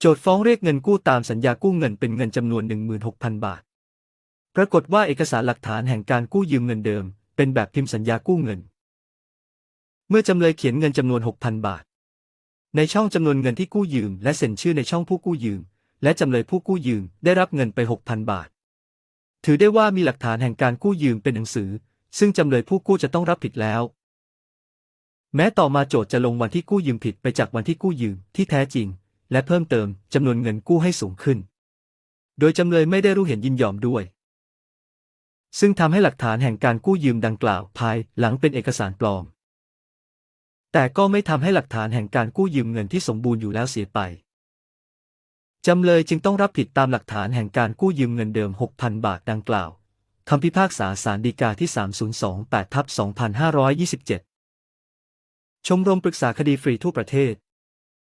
โจทย์ฟ้องเรียกเงินกู้ตามสัญญากู้เงินเป็นเงินจำนวน 16,000 บาท ปรากฏว่าเอกสารหลักฐานแห่งการกู้ยืมเงินเดิม เป็นแบบพิมพ์สัญญากู้เงิน เมื่อจำเลยเขียนเงินจำนวน 6,000 บาท ในช่องจำนวนเงินที่กู้ยืม และเซ็นชื่อในช่องผู้กู้ยืม และจำเลยผู้กู้ยืมได้รับเงินไป 6,000 บาท ถือได้ว่ามีหลักฐานแห่งการกู้ยืมเป็นหนังสือ ซึ่งจำเลยผู้กู้จะต้องรับผิดแล้ว แม้ต่อมาโจทย์จะลงวันที่กู้ยืมผิดไปจากวันที่กู้ยืมที่แท้จริง และเพิ่มเติมจำนวนเงินกู้ให้สูงขึ้น โดยจำเลยไม่ได้รู้เห็นยินยอมด้วย ซึ่งทำให้หลักฐานแห่งการกู้ยืมดังกล่าวภายหลังเป็นเอกสารปลอม แต่ก็ไม่ทำให้หลักฐานแห่งการกู้ยืมเงินที่สมบูรณ์อยู่แล้วเสียไป จำเลยจึงต้องรับผิดตามหลักฐานแห่งการกู้ยืมเงินเดิม 6,000 บาทดังกล่าวคำพิพากษาศาลฎีกาที่ 3028ทับ2527 ชมรมปรึกษาคดีฟรีทั่วประเทศ